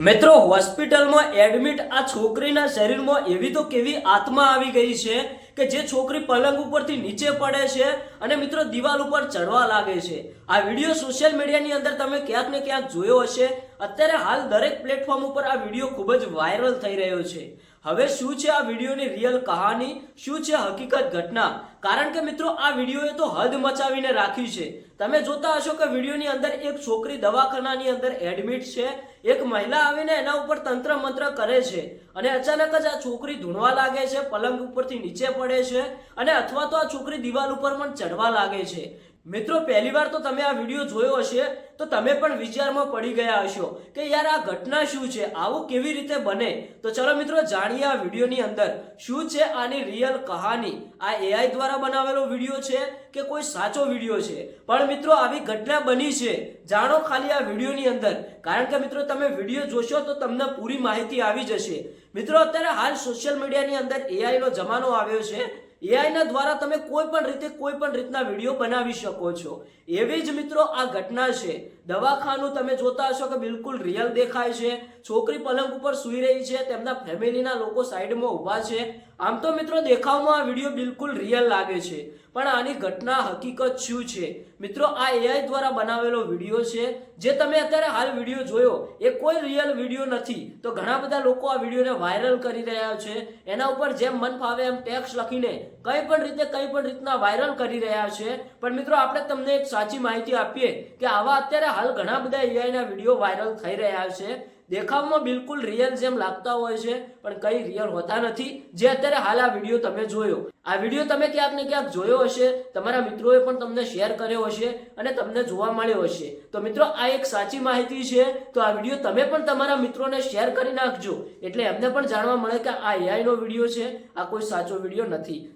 મિત્રો હોસ્પિટલમાં એડમિટ આ છોકરીના શરીરમાં એવી તો કેવી આત્મા આવી ગઈ છે કે જે છોકરી પલંગ ઉપરથી નીચે પડે છે અને મિત્રો દિવાલ ઉપર ચડવા લાગે છે. આ વીડિયો સોશિયલ મીડિયાની અંદર તમે ક્યાંક ને ક્યાંક જોયો હશે. અત્યારે હાલ દરેક પ્લેટફોર્મ ઉપર આ વીડિયો ખૂબ જ વાયરલ થઈ રહ્યો છે. હવે શું છે આ વિડીયોની રિયલ કહાની? શું છે હકીકત ઘટના? કારણ કે મિત્રો આ વિડીયોએ તો હદ મચાવીને રાખી છે. તમે જોતા હશો કે વિડીયોની અંદર એક છોકરી દવાખાનાની અંદર એડમિટ છે. એક મહિલા આવીને એના ઉપર તંત્ર મંત્ર કરે છે. અને અચાનક જ આ છોકરી ધૂણવા લાગે છે, પલંગ ઉપરથી નીચે પડે છે અને અથવા તો આ છોકરી દિવાલ ઉપર પણ ચડવા લાગે છે. મિત્રો, પહેલી વાર તો તમે આ વીડિયો જોયો હશે, તો તમે પણ વિચારમાં પડી ગયા હશો કે યાર આ ઘટના શું છે, આવું કેવી રીતે બને? તો ચલો મિત્રો, જાણીએ આ વિડીયોની અંદર શું છે આની રિયલ કહાની. આ એઆઈ દ્વારા બનાવેલો વીડિયો છે કે કોઈ સાચો વીડિયો છે? પણ મિત્રો, આવી ઘટના બની છે. જાણો ખાલી આ વિડીયોની અંદર. કારણ કે મિત્રો, તમે વીડિયો જોશો તો તમને પૂરી માહિતી આવી જશે. મિત્રો, અત્યારે હાલ સોશિયલ મીડિયાની અંદર એઆઈનો જમાનો આવ્યો છે. એઆઈ ના દ્વારા તમે કોઈ પણ રીતે કોઈ પણ રીતના વીડિયો બનાવી શકો છો. એવી જ મિત્રો આ ઘટના છે. દવાખાનું તમે જોતા હશો કે બિલકુલ રિયલ દેખાય છે. છોકરી પલંગ ઉપર સૂઈ રહી છે, તેમના ફેમિલીના લોકો સાઈડમાં ઊભા છે. આમ તો મિત્રો દેખાવમાં આ વીડિયો બિલકુલ રિયલ લાગે છે. પણ આની ઘટના હકીકત શું છે? મિત્રો, આ એઆઈ દ્વારા બનાવેલો વીડિયો છે. જે તમે અત્યારે હાલ વીડિયો જોયો, એ કોઈ રિયલ વીડિયો નથી. તો ઘણા બધા લોકો આ વિડીયોને વાયરલ કરી રહ્યા છે. એના ઉપર જેમ મન ફાવે એમ ટેક્સ લખીને કઈ પણ રીતે, કઈ પણ રીતના વાયરલ કરી રહ્યા છે. પણ મિત્રો, આપણે તમને એક સાચી માહિતી આપીએ કે આવા અત્યારે હાલ ઘણા બધા એઆઈના વીડિયો વાયરલ થઈ રહ્યા છે. દેખાવમાં બિલકુલ રિયલ જેમ લાગતા હોય છે, પણ કઈ રિયલ હોતા નથી. જે અત્યારે હાલ આ વીડિયો તમે જોયો. આ વીડિયો તમે ક્યાંક ને ક્યાંક જોયો હશે, તમારા મિત્રોએ પણ તમને શેર કર્યો હશે અને તમને જોવા મળ્યો હશે. તો મિત્રો, આ એક સાચી માહિતી છે. તો આ વીડિયો તમે પણ તમારા મિત્રોને શેર કરી નાખજો. એટલે એમને પણ જાણવા મળે કે આ એઆઈ નો વીડિયો છે. આ કોઈ સાચો વીડિયો નથી.